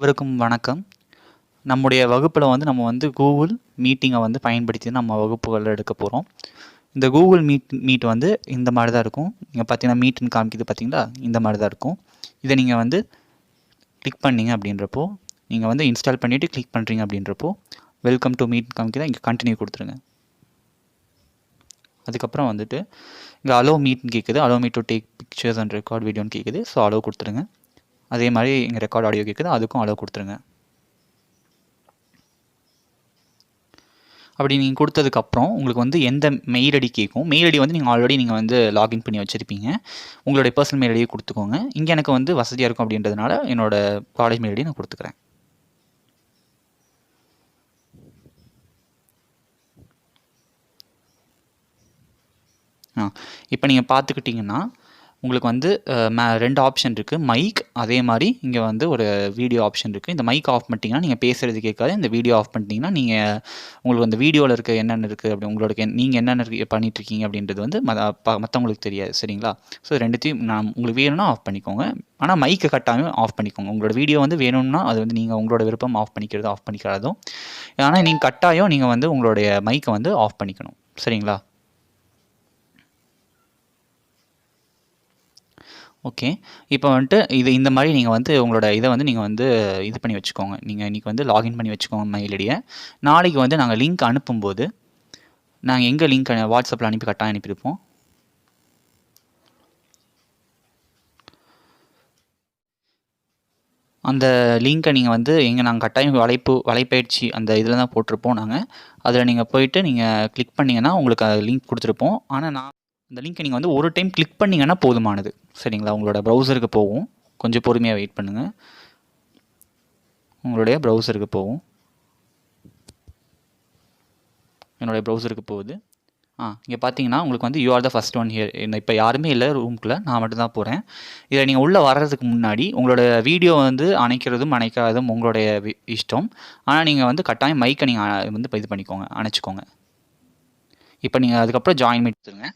அனைவருக்கும் வணக்கம். நம்முடைய வகுப்பில் வந்து நம்ம வந்து கூகுள் மீட்டிங்கை வந்து பயன்படுத்தி நம்ம வகுப்புகள் எடுக்க போகிறோம் இந்த கூகுள் மீட் மீட் வந்து இந்த மாதிரி தான் இருக்கும். நீங்கள் பார்த்தீங்கன்னா மீட்னு காமிக்கிது பார்த்தீங்களா இந்த மாதிரி தான் இருக்கும். இதை நீங்கள் வந்து கிளிக் பண்ணீங்க அப்படின்றப்போ நீங்கள் வந்து இன்ஸ்டால் பண்ணிவிட்டு கிளிக் பண்ணுறீங்க அப்படின்றப்போ வெல்கம் டு மீட் காமிக்கிதான் இங்கே கண்டினியூ கொடுத்துருங்க. அதுக்கப்புறம் வந்துட்டு இங்கே அலோ மீட்னு கேட்குது allow Meet to take pictures and record வீடியோன்னு கேட்குது ஸோ அலோ கொடுத்துருங்க. அதே மாதிரி இங்கே ரெக்கார்ட் ஆடியோ கேட்குது அதுக்கும் அளவு கொடுத்துருங்க. அப்படி நீங்கள் கொடுத்ததுக்கப்புறம் உங்களுக்கு வந்து எந்த மெயில் ஐடி கேட்கும் மெயில் ஐடி வந்து நீங்கள் ஆல்ரெடி நீங்கள் வந்து லாகின் பண்ணி வச்சுருப்பீங்க. உங்களுடைய பர்சனல் மெயில் ஐடியை கொடுத்துக்கோங்க. இங்கே எனக்கு வந்து வசதியாக இருக்கும் அப்படின்றதுனால என்னோட காலேஜ் மெயில் ஐடி நான் கொடுத்துக்கிறேன். ஆ இப்போ நீங்கள் பார்த்துக்கிட்டிங்கன்னா உங்களுக்கு வந்து மே ரெண்டு ஆப்ஷன் இருக்குது மைக் அதே மாதிரி இங்கே வந்து ஒரு வீடியோ ஆப்ஷன் இருக்குது இந்த மைக் ஆஃப் பண்ணிட்டீங்கன்னா நீங்கள் பேசுகிறது கேட்காது. இந்த வீடியோ ஆஃப் பண்ணிட்டீங்கன்னா நீங்கள் உங்களுக்கு அந்த வீடியோவில் இருக்க என்னென்ன இருக்குது அப்படி உங்களுக்கு நீங்கள் என்னென்ன இருக்கு பண்ணிகிட்ருக்கீங்க அப்படின்றது வந்து மற்றவங்களுக்கு தெரியாது. சரிங்களா? ஸோ ரெண்டுத்தையும் நான் உங்களுக்கு வேணும்னா ஆஃப் பண்ணிக்கோங்க. ஆனால் மைக்கை கட்டாமல் ஆஃப் பண்ணிக்கோங்க. உங்களோட வீடியோ வந்து வேணும்னா அது வந்து நீங்கள் உங்களோட விருப்பம் ஆஃப் பண்ணிக்கிறது ஆஃப் பண்ணிக்கிறதும் ஆனால் நீங்கள் கட்டாயம் நீங்கள் வந்து உங்களுடைய மைக்கை வந்து ஆஃப் பண்ணிக்கணும். சரிங்களா? ஓகே. இப்போ வந்துட்டு இது இந்த மாதிரி நீங்கள் வந்து உங்களோட இதை வந்து நீங்கள் வந்து இது பண்ணி வச்சுக்கோங்க. நீங்கள் இன்றைக்கி வந்து லாகின் பண்ணி வச்சுக்கோங்க மெயில் ஐடியை. நாளைக்கு வந்து நாங்கள் லிங்க் அனுப்பும்போது நாங்கள் எங்கே லிங்க் வாட்ஸ்அப்பில் அனுப்பி கட்டாயம் அனுப்பியிருப்போம். அந்த லிங்க்கை நீங்கள் வந்து எங்கே நாங்கள் கட்டாயம் வலைப்பு வலைப்பயிற்சி அந்த இதில் தான் போட்டிருப்போம் நாங்கள் அதில் நீங்கள் போயிட்டு நீங்கள் கிளிக் பண்ணிங்கன்னா உங்களுக்கு லிங்க் கொடுத்துருப்போம். ஆனால் நான் அந்த லிங்க்கை நீங்கள் வந்து ஒரு டைம் கிளிக் பண்ணிங்கன்னா போதுமானது. சரிங்களா? உங்களோட ப்ரௌசருக்கு போகும். கொஞ்சம் பொறுமையாக வெயிட் பண்ணுங்கள் உங்களுடைய ப்ரௌசருக்கு போகும். என்னுடைய ப்ரௌசருக்கு போகுது. ஆ இங்கே பார்த்தீங்கன்னா உங்களுக்கு வந்து you are the first one here இப்போ யாருமே இல்லை ரூம்குள்ளே நான் மட்டும்தான் போகிறேன் இதில் நீங்கள் உள்ளே வர்றதுக்கு முன்னாடி உங்களோட வீடியோ வந்து அணைக்கிறதும் அணைக்காததும் உங்களுடைய வி- இஷ்டம். ஆனால் நீங்கள் வந்து கட்டாயம் மைக்கை நீங்கள் வந்து இது பண்ணிக்கோங்க. அணைச்சிக்கோங்க. இப்போ நீங்கள் அதுக்கப்புறம் ஜாயின் மீட் கொடுத்துருங்க